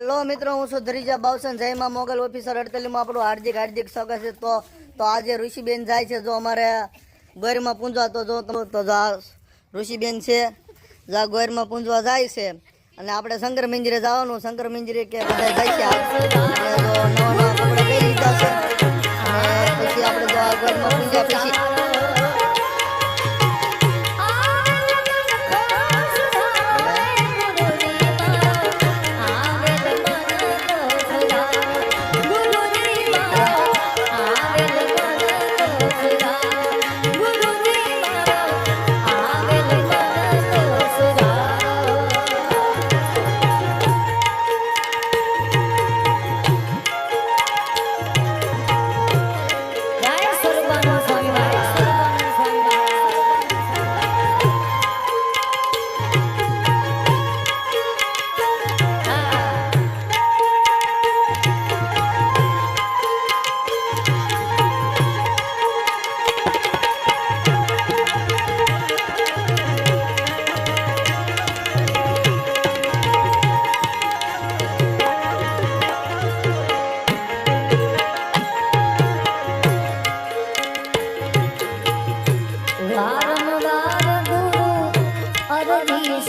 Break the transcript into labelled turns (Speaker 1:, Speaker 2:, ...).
Speaker 1: Hello મિત્રો, હું છું ધરીજા બાવસન, જયમાં મોગલ ઓફિસર, અડતલીમાં આપણું હાર્દિક હાર્દિક સ્વાગત છે. તો તો આજે ઋષિબેન જાય છે. જો અમારે ગોરમાં પૂંજવા, તો જો, તો ઋષિબેન છે. જા ગોરમાં પૂંજવા જાય છે. અને આપણે શંકર મંદિરે જવાનું. શંકર મંદિરે કે બધા જાય છે. આપણે જો ગોરમાં પૂંજ્યા પછી